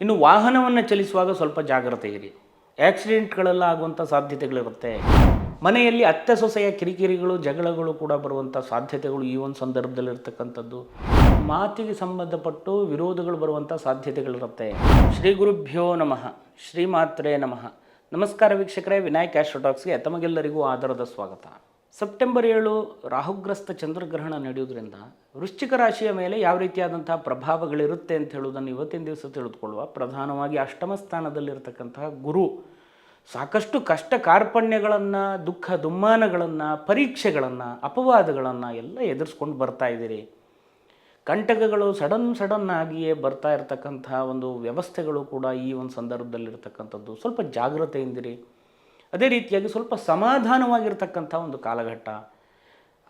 ಇನ್ನು ವಾಹನವನ್ನು ಚಲಿಸುವಾಗ ಸ್ವಲ್ಪ ಜಾಗ್ರತೆ ಇರಿ. ಆಕ್ಸಿಡೆಂಟ್ಗಳೆಲ್ಲ ಆಗುವಂಥ ಸಾಧ್ಯತೆಗಳಿರುತ್ತೆ. ಮನೆಯಲ್ಲಿ ಅತ್ತೆ ಸೊಸೆಯ ಕಿರಿಕಿರಿಗಳು, ಜಗಳಗಳು ಕೂಡ ಬರುವಂಥ ಸಾಧ್ಯತೆಗಳು ಈ ಒಂದು ಸಂದರ್ಭದಲ್ಲಿ ಇರ್ತಕ್ಕಂಥದ್ದು ಮಾತಿಗೆ ಸಂಬಂಧಪಟ್ಟು ವಿರೋಧಗಳು ಬರುವಂಥ ಸಾಧ್ಯತೆಗಳಿರುತ್ತೆ. ಶ್ರೀ ಗುರುಭ್ಯೋ ನಮಃ. ಶ್ರೀಮಾತ್ರೇ ನಮಃ. ನಮಸ್ಕಾರ ವೀಕ್ಷಕರೇ, ವಿನಾಯಕ್ ಆಸ್ಟ್ರೋಟಾಕ್ಸ್ಗೆ ತಮಗೆಲ್ಲರಿಗೂ ಆಧಾರದ ಸ್ವಾಗತ. ಸೆಪ್ಟೆಂಬರ್ ಏಳು ರಾಹುಗ್ರಸ್ತ ಚಂದ್ರಗ್ರಹಣ ನಡೆಯೋದ್ರಿಂದ ವೃಶ್ಚಿಕ ರಾಶಿಯ ಮೇಲೆ ಯಾವ ರೀತಿಯಾದಂತಹ ಪ್ರಭಾವಗಳಿರುತ್ತೆ ಅಂತ ಹೇಳುವುದನ್ನು ಇವತ್ತಿನ ದಿವಸ ತಿಳಿದುಕೊಳ್ಳುವ ಪ್ರಧಾನವಾಗಿ ಅಷ್ಟಮ ಸ್ಥಾನದಲ್ಲಿರ್ತಕ್ಕಂತಹ ಗುರು. ಸಾಕಷ್ಟು ಕಷ್ಟ ಕಾರ್ಪಣ್ಯಗಳನ್ನು, ದುಃಖ ದುಮ್ಮಾನಗಳನ್ನು, ಪರೀಕ್ಷೆಗಳನ್ನು, ಅಪವಾದಗಳನ್ನು ಎಲ್ಲ ಎದುರಿಸ್ಕೊಂಡು ಬರ್ತಾ ಇದ್ದೀರಿ. ಕಂಟಕಗಳು ಸಡನ್ ಸಡನ್ ಆಗಿಯೇ ಬರ್ತಾ ಇರತಕ್ಕಂತಹ ಒಂದು ವ್ಯವಸ್ಥೆಗಳು ಕೂಡ ಈ ಒಂದು ಸಂದರ್ಭದಲ್ಲಿರ್ತಕ್ಕಂಥದ್ದು. ಸ್ವಲ್ಪ ಜಾಗ್ರತೆಯಿಂದಿರಿ. ಅದೇ ರೀತಿಯಾಗಿ ಸ್ವಲ್ಪ ಸಮಾಧಾನವಾಗಿರ್ತಕ್ಕಂಥ ಒಂದು ಕಾಲಘಟ್ಟ.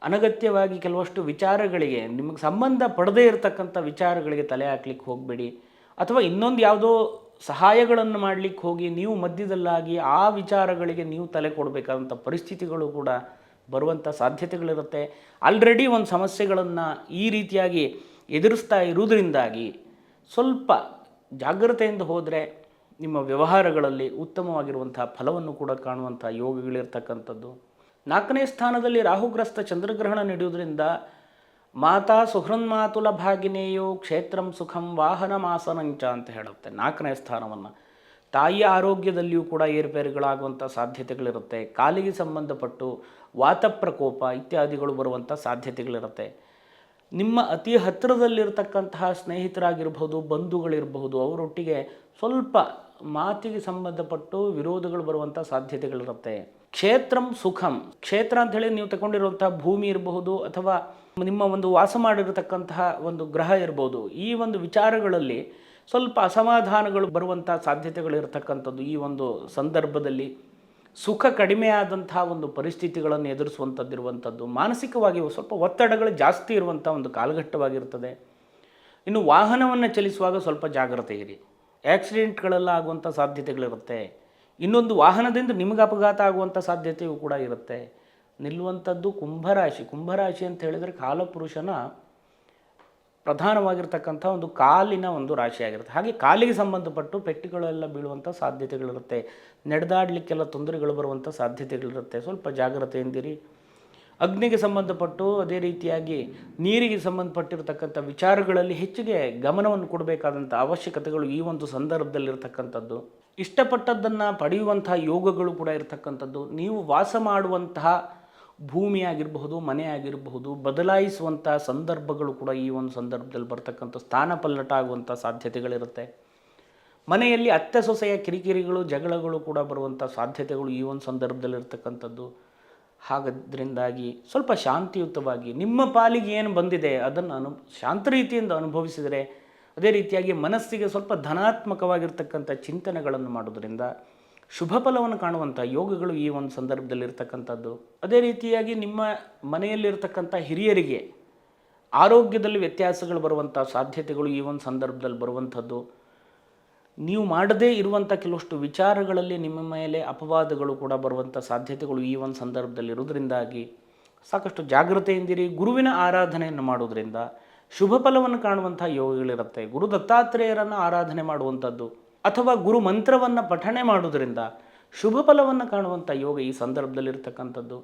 ಅನಗತ್ಯವಾಗಿ ಕೆಲವಷ್ಟು ವಿಚಾರಗಳಿಗೆ, ನಿಮಗೆ ಸಂಬಂಧ ಪಡದೇ ಇರತಕ್ಕಂಥ ವಿಚಾರಗಳಿಗೆ ತಲೆ ಹಾಕ್ಲಿಕ್ಕೆ ಹೋಗಬೇಡಿ. ಅಥವಾ ಇನ್ನೊಂದು ಯಾವುದೋ ಸಹಾಯಗಳನ್ನು ಮಾಡಲಿಕ್ಕೆ ಹೋಗಿ ನೀವು ಮಧ್ಯದಲ್ಲಾಗಿ ಆ ವಿಚಾರಗಳಿಗೆ ನೀವು ತಲೆ ಕೊಡಬೇಕಾದಂಥ ಪರಿಸ್ಥಿತಿಗಳು ಕೂಡ ಬರುವಂಥ ಸಾಧ್ಯತೆಗಳಿರುತ್ತೆ. ಆಲ್ರೆಡಿ ಒಂದು ಸಮಸ್ಯೆಗಳನ್ನು ಈ ರೀತಿಯಾಗಿ ಎದುರಿಸ್ತಾ ಇರುವುದರಿಂದಾಗಿ ಸ್ವಲ್ಪ ಜಾಗ್ರತೆಯಿಂದ ಹೋದರೆ ನಿಮ್ಮ ವ್ಯವಹಾರಗಳಲ್ಲಿ ಉತ್ತಮವಾಗಿರುವಂತಹ ಫಲವನ್ನು ಕೂಡ ಕಾಣುವಂಥ ಯೋಗಗಳಿರ್ತಕ್ಕಂಥದ್ದು. ನಾಲ್ಕನೇ ಸ್ಥಾನದಲ್ಲಿ ರಾಹುಗ್ರಸ್ತ ಚಂದ್ರಗ್ರಹಣ ನಡೆಯುವುದರಿಂದ ಮಾತಾ ಸುಹೃನ್ಮಾತುಲ ಭಾಗಿನೇಯೋ ಕ್ಷೇತ್ರಂ ಸುಖಂ ವಾಹನ ಮಾಸನಂಚ ಅಂತ ಹೇಳುತ್ತೆ ನಾಲ್ಕನೇ ಸ್ಥಾನವನ್ನು. ತಾಯಿಯ ಆರೋಗ್ಯದಲ್ಲಿಯೂ ಕೂಡ ಏರುಪೇರುಗಳಾಗುವಂಥ ಸಾಧ್ಯತೆಗಳಿರುತ್ತೆ. ಕಾಲಿಗೆ ಸಂಬಂಧಪಟ್ಟು ವಾತಪ್ರಕೋಪ ಇತ್ಯಾದಿಗಳು ಬರುವಂಥ ಸಾಧ್ಯತೆಗಳಿರುತ್ತೆ. ನಿಮ್ಮ ಅತಿ ಹತ್ತಿರದಲ್ಲಿರ್ತಕ್ಕಂತಹ ಸ್ನೇಹಿತರಾಗಿರ್ಬೋದು ಬಂಧುಗಳಿರಬಹುದು, ಅವರೊಟ್ಟಿಗೆ ಸ್ವಲ್ಪ ಮಾತಿಗೆ ಸಂಬಂಧಪಟ್ಟು ವಿರೋಧಗಳು ಬರುವಂಥ ಸಾಧ್ಯತೆಗಳಿರುತ್ತೆ. ಕ್ಷೇತ್ರಂ ಸುಖಂ. ಕ್ಷೇತ್ರ ಅಂತ ಹೇಳಿ ನೀವು ತಗೊಂಡಿರುವಂತಹ ಭೂಮಿ ಇರಬಹುದು ಅಥವಾ ನಿಮ್ಮ ಒಂದು ವಾಸ ಮಾಡಿರತಕ್ಕಂತಹ ಒಂದು ಗ್ರಹ ಇರ್ಬೋದು, ಈ ಒಂದು ವಿಚಾರಗಳಲ್ಲಿ ಸ್ವಲ್ಪ ಅಸಮಾಧಾನಗಳು ಬರುವಂಥ ಸಾಧ್ಯತೆಗಳಿರ್ತಕ್ಕಂಥದ್ದು ಈ ಒಂದು ಸಂದರ್ಭದಲ್ಲಿ. ಸುಖ ಕಡಿಮೆಯಾದಂಥ ಒಂದು ಪರಿಸ್ಥಿತಿಗಳನ್ನು ಎದುರಿಸುವಂಥದ್ದಿರುವಂಥದ್ದು, ಮಾನಸಿಕವಾಗಿ ಸ್ವಲ್ಪ ಒತ್ತಡಗಳು ಜಾಸ್ತಿ ಇರುವಂಥ ಒಂದು ಕಾಲಘಟ್ಟವಾಗಿರ್ತದೆ. ಇನ್ನು ವಾಹನವನ್ನು ಚಲಿಸುವಾಗ ಸ್ವಲ್ಪ ಜಾಗ್ರತೆ ಇರಿ. ಆಕ್ಸಿಡೆಂಟ್ಗಳೆಲ್ಲ ಆಗುವಂಥ ಸಾಧ್ಯತೆಗಳಿರುತ್ತೆ. ಇನ್ನೊಂದು ವಾಹನದಿಂದ ನಿಮಗೆ ಅಪಘಾತ ಆಗುವಂಥ ಸಾಧ್ಯತೆಯೂ ಕೂಡ ಇರುತ್ತೆ. ನಿಲ್ಲುವಂಥದ್ದು ಕುಂಭರಾಶಿ. ಕುಂಭರಾಶಿ ಅಂತ ಹೇಳಿದರೆ ಕಾಲಪುರುಷನ ಪ್ರಧಾನವಾಗಿರ್ತಕ್ಕಂಥ ಒಂದು ಕಾಲಿನ ಒಂದು ರಾಶಿಯಾಗಿರುತ್ತೆ. ಹಾಗೆ ಕಾಲಿಗೆ ಸಂಬಂಧಪಟ್ಟು ಪೆಟ್ಟಿಗಳೆಲ್ಲ ಬೀಳುವಂಥ ಸಾಧ್ಯತೆಗಳಿರುತ್ತೆ. ನಡೆದಾಡಲಿಕ್ಕೆಲ್ಲ ತೊಂದರೆಗಳು ಬರುವಂಥ ಸಾಧ್ಯತೆಗಳಿರುತ್ತೆ. ಸ್ವಲ್ಪ ಜಾಗ್ರತೆಯಿಂದಿರಿ ಅಗ್ನಿಗೆ ಸಂಬಂಧಪಟ್ಟು ಅದೇ ರೀತಿಯಾಗಿ ನೀರಿಗೆ ಸಂಬಂಧಪಟ್ಟಿರ್ತಕ್ಕಂಥ ವಿಚಾರಗಳಲ್ಲಿ ಹೆಚ್ಚಿಗೆ ಗಮನವನ್ನು ಕೊಡಬೇಕಾದಂಥ ಅವಶ್ಯಕತೆಗಳು ಈ ಒಂದು ಸಂದರ್ಭದಲ್ಲಿರ್ತಕ್ಕಂಥದ್ದು. ಇಷ್ಟಪಟ್ಟದ್ದನ್ನು ಪಡೆಯುವಂತಹ ಯೋಗಗಳು ಕೂಡ ಇರತಕ್ಕಂಥದ್ದು. ನೀವು ವಾಸ ಮಾಡುವಂತಹ ಭೂಮಿ ಆಗಿರಬಹುದು ಮನೆ ಆಗಿರಬಹುದು ಬದಲಾಯಿಸುವಂಥ ಸಂದರ್ಭಗಳು ಕೂಡ ಈ ಒಂದು ಸಂದರ್ಭದಲ್ಲಿ ಬರ್ತಕ್ಕಂಥ ಸ್ಥಾನ ಪಲ್ಲಟ ಆಗುವಂಥ ಸಾಧ್ಯತೆಗಳಿರುತ್ತೆ. ಮನೆಯಲ್ಲಿ ಅತ್ತೆ ಸೊಸೆಯ ಕಿರಿಕಿರಿಗಳು, ಜಗಳಗಳು ಕೂಡ ಬರುವಂಥ ಸಾಧ್ಯತೆಗಳು ಈ ಒಂದು ಸಂದರ್ಭದಲ್ಲಿ ಹಾಗಾದ್ರಿಂದಾಗಿ ಹಾಗದ್ರಿಂದಾಗಿ ಸ್ವಲ್ಪ ಶಾಂತಿಯುತವಾಗಿ ನಿಮ್ಮ ಪಾಲಿಗೆ ಏನು ಬಂದಿದೆ ಅದನ್ನು ಅನು, ಶಾಂತ ರೀತಿಯಿಂದ ಅನುಭವಿಸಿದರೆ, ಅದೇ ರೀತಿಯಾಗಿ ಮನಸ್ಸಿಗೆ ಸ್ವಲ್ಪ ಧನಾತ್ಮಕವಾಗಿರ್ತಕ್ಕಂಥ ಚಿಂತನೆಗಳನ್ನು ಮಾಡೋದ್ರಿಂದ ಶುಭ ಫಲವನ್ನು ಕಾಣುವಂಥ ಯೋಗಗಳು ಈ ಒಂದು ಸಂದರ್ಭದಲ್ಲಿ ಇರ್ತಕ್ಕಂಥದ್ದು ಅದೇ ರೀತಿಯಾಗಿ ನಿಮ್ಮ ಮನೆಯಲ್ಲಿರ್ತಕ್ಕಂಥ ಹಿರಿಯರಿಗೆ ಆರೋಗ್ಯದಲ್ಲಿ ವ್ಯತ್ಯಾಸಗಳು ಬರುವಂಥ ಸಾಧ್ಯತೆಗಳು ಈ ಒಂದು ಸಂದರ್ಭದಲ್ಲಿ ಬರುವಂಥದ್ದು. ನೀವು ಮಾಡದೇ ಇರುವಂಥ ಕೆಲವಷ್ಟು ವಿಚಾರಗಳಲ್ಲಿ ನಿಮ್ಮ ಮೇಲೆ ಅಪವಾದಗಳು ಕೂಡ ಬರುವಂಥ ಸಾಧ್ಯತೆಗಳು ಈ ಒಂದು ಸಂದರ್ಭದಲ್ಲಿ ಇರೋದ್ರಿಂದಾಗಿ ಸಾಕಷ್ಟು ಜಾಗೃತೆಯಿಂದಿರಿ ಗುರುವಿನ ಆರಾಧನೆಯನ್ನು ಮಾಡೋದ್ರಿಂದ ಶುಭ ಫಲವನ್ನು ಕಾಣುವಂಥ ಯೋಗಗಳಿರುತ್ತೆ. ಗುರು ದತ್ತಾತ್ರೇಯರನ್ನು ಆರಾಧನೆ ಮಾಡುವಂಥದ್ದು. ಅಥವಾ ಗುರು ಮಂತ್ರವನ್ನು ಪಠಣೆ ಮಾಡೋದರಿಂದ ಶುಭ ಫಲವನ್ನು ಕಾಣುವಂಥ ಯೋಗ ಈ ಸಂದರ್ಭದಲ್ಲಿರ್ತಕ್ಕಂಥದ್ದು.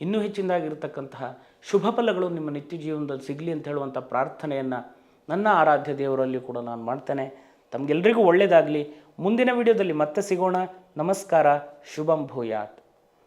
ಇನ್ನೂ ಹೆಚ್ಚಿನದಾಗಿರ್ತಕ್ಕಂತಹ ಶುಭ ಫಲಗಳು ನಿಮ್ಮ ನಿತ್ಯ ಜೀವನದಲ್ಲಿ ಸಿಗಲಿ ಅಂತ ಹೇಳುವಂಥ ಪ್ರಾರ್ಥನೆಯನ್ನು ನನ್ನ ಆರಾಧ್ಯ ದೇವರಲ್ಲಿ ಕೂಡ ನಾನು ಮಾಡ್ತೇನೆ. ತಮಗೆಲ್ಲರಿಗೂ ಒಳ್ಳೆಯದಾಗಲಿ ಮುಂದಿನ ವಿಡಿಯೋದಲ್ಲಿ ಮತ್ತೆ ಸಿಗೋಣ. ನಮಸ್ಕಾರ. ಶುಭಂ ಭೂಯಾತ್.